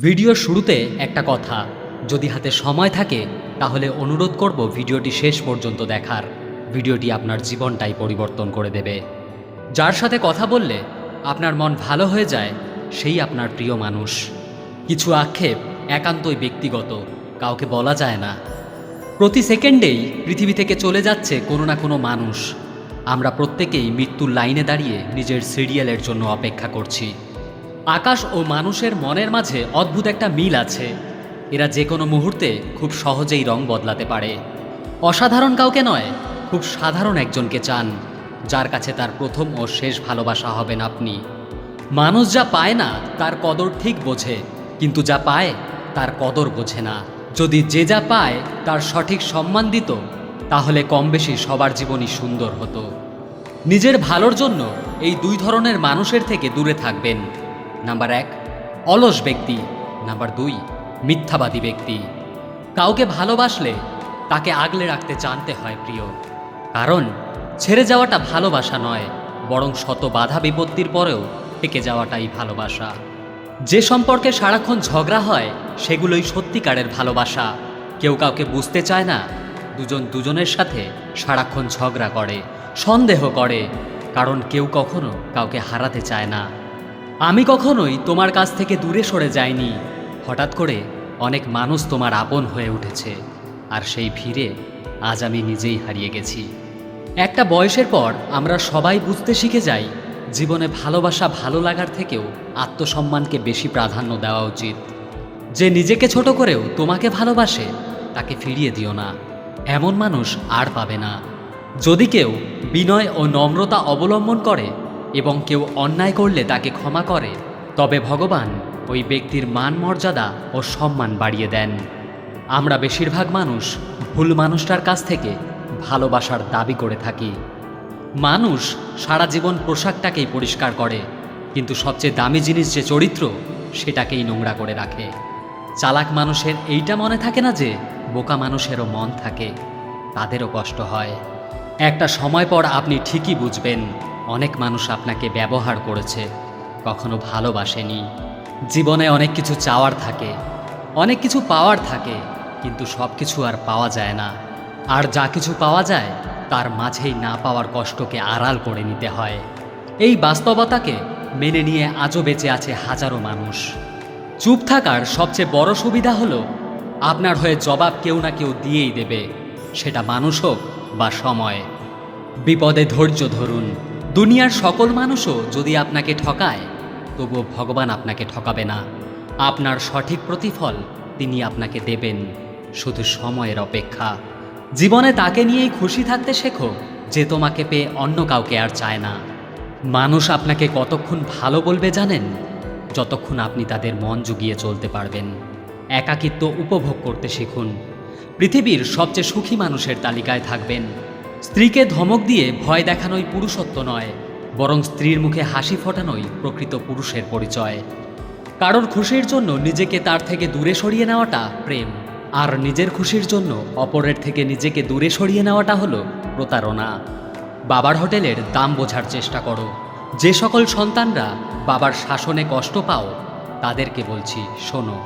ভিডিওর শুরুতে একটা কথা। যদি হাতে সময় থাকে, তাহলে অনুরোধ করব ভিডিওটি শেষ পর্যন্ত দেখার। ভিডিওটি আপনার জীবনটাই পরিবর্তন করে দেবে। যার সাথে কথা বললে আপনার মন ভালো হয়ে যায়, সেই আপনার প্রিয় মানুষ। কিছু আক্ষেপ একান্তই ব্যক্তিগত, কাউকে বলা যায় না। প্রতি সেকেন্ডেই পৃথিবী থেকে চলে যাচ্ছে কোনো না কোনো মানুষ। আমরা প্রত্যেকেই মৃত্যুর লাইনে দাঁড়িয়ে নিজের সিরিয়ালের জন্য অপেক্ষা করছি। আকাশ ও মানুষের মনের মাঝে অদ্ভুত একটা মিল আছে। এরা যে কোনো মুহূর্তে খুব সহজেই রং বদলাতে পারে। অসাধারণ কাউকে নয়, খুব সাধারণ একজনকে চান, যার কাছে তার প্রথম ও শেষ ভালোবাসা হবেন আপনি। মানুষ যা পায় না, তার কদর ঠিক বোঝে, কিন্তু যা পায়, তার কদর বোঝে না। যদি যে যা পায়, তার সঠিক সম্মান দিত, তাহলে কম বেশি সবার জীবনই সুন্দর হতো। নিজের ভালোর জন্য এই দুই ধরনের মানুষের থেকে দূরে থাকবেন। নাম্বার এক, অলস ব্যক্তি। নাম্বার দুই, মিথ্যাবাদী ব্যক্তি। কাউকে ভালোবাসলে তাকে আগলে রাখতে জানতে হয় প্রিয়। কারণ, ছেড়ে যাওয়াটা ভালোবাসা নয়, বরং শত বাধা বিপত্তির পরেও থেকে যাওয়াটাই ভালোবাসা। যে সম্পর্কে সারাক্ষণ ঝগড়া হয়, সেগুলোই সত্যিকারের ভালোবাসা। কেউ কাউকে বুঝতে চায় না, দুজন দুজনের সাথে সারাক্ষণ ঝগড়া করে, সন্দেহ করে, কারণ কেউ কখনো কাউকে হারাতে চায় না। আমি কখনোই তোমার কাছ থেকে দূরে সরে যাইনি। হঠাৎ করে অনেক মানুষ তোমার আপন হয়ে উঠেছে, আর সেই ভিড়ে আজ আমি নিজেই হারিয়ে গেছি। একটা বয়সের পর আমরা সবাই বুঝতে শিখে যাই, জীবনে ভালোবাসা ভালো লাগার থেকেও আত্মসম্মানকে বেশি প্রাধান্য দেওয়া উচিত। যে নিজেকে ছোট করেও তোমাকে ভালোবাসে, তাকে ফিরিয়ে দিও না। এমন মানুষ আর পাবে না। যদি কেউ বিনয় ও নম্রতা অবলম্বন করে এবং কেউ অন্যায় করলে তাকে ক্ষমা করে, তবে ভগবান ওই ব্যক্তির মান মর্যাদা ও সম্মান বাড়িয়ে দেন। আমরা বেশিরভাগ মানুষ ভুল মানুষটার কাছ থেকে ভালোবাসার দাবি করে থাকি। মানুষ সারা জীবন পোশাকটাকেই পরিষ্কার করে, কিন্তু সবচেয়ে দামি জিনিস যে চরিত্র, সেটাকেই নোংরা করে রাখে। চালাক মানুষের এইটা মনে থাকে না যে, বোকা মানুষেরও মন থাকে। তাদেরও কষ্ট হয়। একটা সময় পর আপনি ঠিকই বুঝবেন অনেক মানুষ আপনাকে ব্যবহার করেছে, কখনো ভালোবাসেনি। জীবনে অনেক কিছু চাওয়ার থাকে, অনেক কিছু পাওয়ার থাকে, কিন্তু সব কিছু আর পাওয়া যায় না। আর যা কিছু পাওয়া যায়, তার মাঝেই না পাওয়ার কষ্টকে আড়াল করে নিতে হয়। এই বাস্তবতাকে মেনে নিয়ে আজও বেঁচে আছে হাজারো মানুষ। চুপ থাকার সবচেয়ে বড় সুবিধা হলো, আপনার হয়ে জবাব কেউ না কেউ দিয়েই দেবে, সেটা মানুষ হোক বা সময়। বিপদে ধৈর্য ধরুন। দুনিয়ার সকল মানুষও যদি আপনাকে ঠকায়, তবুও ভগবান আপনাকে ঠকাবে না। আপনার সঠিক প্রতিফল তিনি আপনাকে দেবেন, শুধু সময়ের অপেক্ষা। জীবনে তাকে নিয়েই খুশি থাকতে শেখো যে তোমাকে পেয়ে অন্য কাউকে আর চায় না। মানুষ আপনাকে কতক্ষণ ভালো বলবে জানেন? যতক্ষণ আপনি তাদের মন জুগিয়ে চলতে পারবেন। একাকিত্ব উপভোগ করতে শিখুন। পৃথিবীর সবচেয়ে সুখী মানুষের তালিকায় থাকবেন। স্ত্রীকে ধমক দিয়ে ভয় দেখানোই পুরুষত্ব নয়, বরং স্ত্রীর মুখে হাসি ফোটানোই প্রকৃত পুরুষের পরিচয়। কারোর খুশির জন্য নিজেকে তার থেকে দূরে সরিয়ে নেওয়াটা প্রেম, আর নিজের খুশির জন্য অপরের থেকে নিজেকে দূরে সরিয়ে নেওয়াটা হলো প্রতারণা। বাবার হোটেলের দাম বোঝার চেষ্টা করো, যে সকল সন্তানরা বাবার শাসনে কষ্ট পাও, তাদেরকে বলছি, শোনো,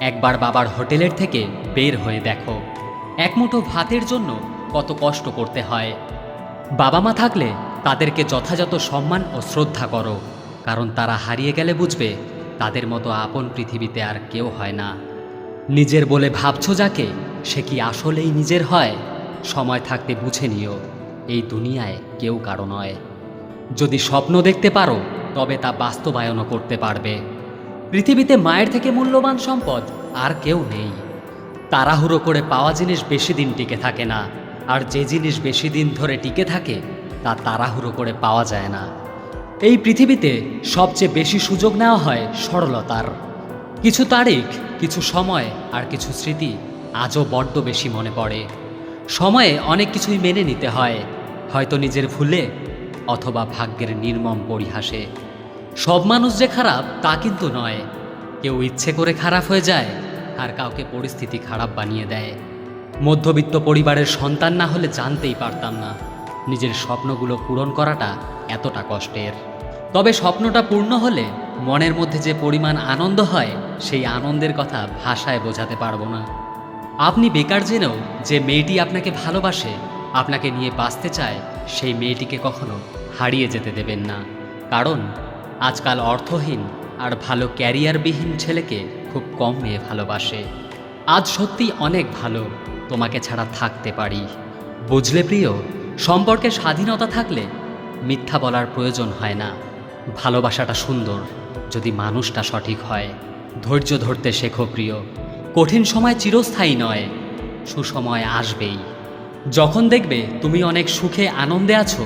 একবার বাবার হোটেলের থেকে বের হয়ে দেখো, এক মুঠো ভাতের জন্য কত কষ্ট করতে হয়। বাবা মা থাকলে তাদেরকে যথাযথ সম্মান ও শ্রদ্ধা করো, কারণ তারা হারিয়ে গেলে বুঝবে তাদের মতো আপন পৃথিবীতে আর কেউ হয় না। নিজের বলে ভাবছ যাকে, সে কি আসলেই নিজের হয়? সময় থাকতে বুঝে নিও, এই দুনিয়ায় কেউ কারও নয়। যদি স্বপ্ন দেখতে পারো, তবে তা বাস্তবায়নও করতে পারবে। পৃথিবীতে মায়ের থেকে মূল্যবান সম্পদ আর কেউ নেই। তাড়াহুড়ো করে পাওয়া জিনিস বেশি দিন টিকে থাকে না। আর যে জিনিস বেশি দিন ধরে টিকে থাকে, তা তাড়াহুড়ো করে পাওয়া যায় না। এই পৃথিবীতে সবচেয়ে বেশি সুযোগ নেওয়া হয় সরলতার। কিছু তারিখ, কিছু সময় আর কিছু স্মৃতি আজও বড্ড বেশি মনে পড়ে। সময়ে অনেক কিছুই মেনে নিতে হয়, হয়তো নিজের ভুলে অথবা ভাগ্যের নির্মম পরিহাসে। সব মানুষ যে খারাপ, তা কিন্তু নয়। কেউ ইচ্ছে করে খারাপ হয়ে যায় আর কাউকে পরিস্থিতি খারাপ বানিয়ে দেয়। মধ্যবিত্ত পরিবারের সন্তান না হলে জানতেই পারতাম না। নিজের স্বপ্নগুলো পূরণ করাটা এতটা কষ্টের। তবে স্বপ্নটা পূর্ণ হলে মনের মধ্যে যে পরিমাণ আনন্দ হয়, সেই আনন্দের কথা ভাষায় বোঝাতে পারব না। আপনি বেকার জেনেও যে মেয়েটি আপনাকে ভালোবাসে, আপনাকে নিয়ে বাঁচতে চায়, সেই মেয়েটিকে কখনো হারিয়ে যেতে দেবেন না। কারণ আজকাল অর্থহীন আর ভালো ক্যারিয়ারবিহীন ছেলেকে খুব কম মেয়ে ভালোবাসে। আজ সত্যি অনেক ভালো, তোমাকে ছাড়া থাকতে পারি। বুঝলে প্রিয়, সম্পর্কে স্বাধীনতা থাকলে মিথ্যা বলার প্রয়োজন হয় না। ভালোবাসাটা সুন্দর, যদি মানুষটা সঠিক হয়। ধৈর্য ধরতে শেখো প্রিয়, কঠিন সময় চিরস্থায়ী নয়, সুসময় আসবেই। যখন দেখবে তুমি অনেক সুখে আনন্দে আছো,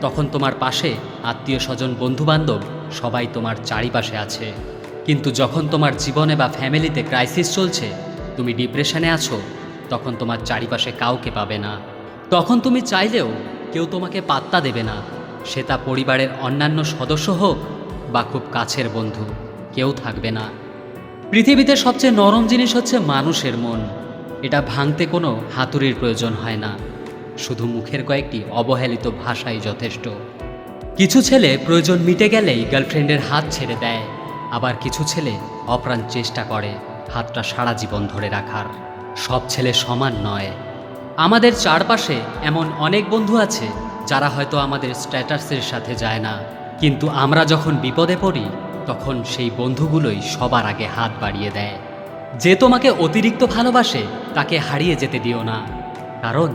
তখন তোমার পাশে আত্মীয় স্বজন, বন্ধুবান্ধব সবাই তোমার চারিপাশে আছে। কিন্তু যখন তোমার জীবনে বা ফ্যামিলিতে ক্রাইসিস চলছে তুমি ডিপ্রেশনে আছো, তখন তোমার চারিপাশে কাউকে পাবে না। তখন তুমি চাইলেও কেউ তোমাকে পাত্তা দেবে না। সে তা পরিবারের অন্যান্য সদস্য হোক বা খুব কাছের বন্ধু, কেউ থাকবে না। পৃথিবীতে সবচেয়ে নরম জিনিস হচ্ছে মানুষের মন। এটা ভাঙতে কোনো হাতুড়ির প্রয়োজন হয় না। শুধু মুখের কয়েকটি অবহেলিত ভাষাই যথেষ্ট। কিছু ছেলে প্রয়োজন মিটে গেলেই গার্লফ্রেন্ডের হাত ছেড়ে দেয়, আবার কিছু ছেলে অপ্রাণ চেষ্টা করে। হাতটা সারা জীবন ধরে রাখার। সব ছেলে সমান নয়। আমাদের চারপাশে এমন অনেক বন্ধু আছে, যারা হয়তো আমাদের স্ট্যাটাসের সাথে যায় না। কিন্তু আমরা যখন বিপদে পড়ি, তখন সেই বন্ধুগুলোই সবার আগে হাত বাড়িয়ে দেয়। যে তোমাকে অতিরিক্ত ভালোবাসে, তাকে হারিয়ে যেতে দিও না। কারণ,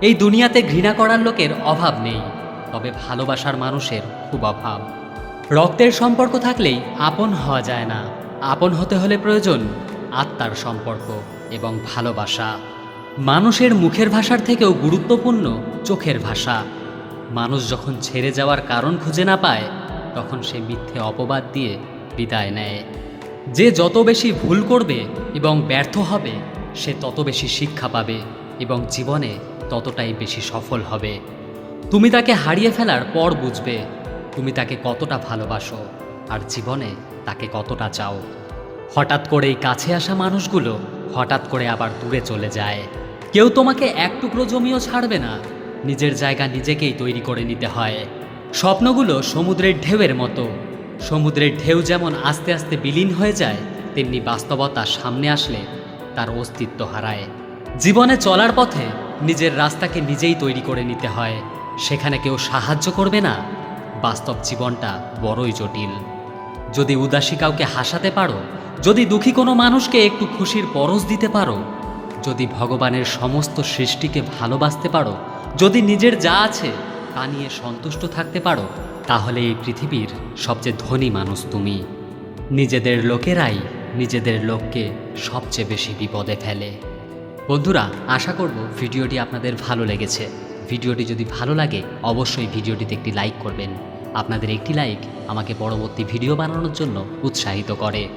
এই দুনিয়াতে ঘৃণা করার লোকের অভাব নেই, তবে ভালোবাসার মানুষের খুব অভাব। রক্তের সম্পর্ক থাকলেই আপন হওয়া যায় না। আপন হতে হলে প্রয়োজন আত্মার সম্পর্ক এবং ভালোবাসা। মানুষের মুখের ভাষার থেকেও গুরুত্বপূর্ণ চোখের ভাষা। মানুষ যখন ছেড়ে যাওয়ার কারণ খুঁজে না পায়, তখন সে মিথ্যে অপবাদ দিয়ে বিদায় নেয়। যে যত বেশি ভুল করবে এবং ব্যর্থ হবে, সে তত বেশি শিক্ষা পাবে এবং জীবনে ততটাই বেশি সফল হবে। তুমি তাকে হারিয়ে ফেলার পর বুঝবে, তুমি তাকে কতটা ভালোবাসো, আর জীবনে তাকে কতটা চাও। হঠাৎ করেই কাছে আসা মানুষগুলো হঠাৎ করে আবার দূরে চলে যায়। কেউ তোমাকে এক টুকরো জমিও ছাড়বে না। নিজের জায়গা নিজেকেই তৈরি করে নিতে হয়। স্বপ্নগুলো সমুদ্রের ঢেউয়ের মতো। সমুদ্রের ঢেউ যেমন আস্তে আস্তে বিলীন হয়ে যায়, তেমনি বাস্তবতা সামনে আসলে তার অস্তিত্ব হারায়। জীবনে চলার পথে নিজের রাস্তাকে নিজেই তৈরি করে নিতে হয়। সেখানে কেউ সাহায্য করবে না। বাস্তব জীবনটা বড়ই জটিল। যদি উদাসী কাউকে হাসাতে পারো, যদি দুঃখী কোনো মানুষকে একটু খুশির পরশ দিতে পারো, যদি ভগবানের সমস্ত সৃষ্টিকে ভালোবাসতে পারো, যদি নিজের যা আছে তা নিয়ে সন্তুষ্ট থাকতে পারো, তাহলে এই পৃথিবীর সবচেয়ে ধনী মানুষ তুমি। নিজেদের লোকেরাই নিজেদের লোককে সবচেয়ে বেশি বিপদে ফেলে। বন্ধুরা, আশা করব ভিডিওটি আপনাদের ভালো লেগেছে। ভিডিওটি যদি ভালো লাগে, অবশ্যই ভিডিওটিতে একটি লাইক করবেন। আপনাদের একটি লাইক আমাকে পরবর্তী ভিডিও বানানোর জন্য উৎসাহিত করে।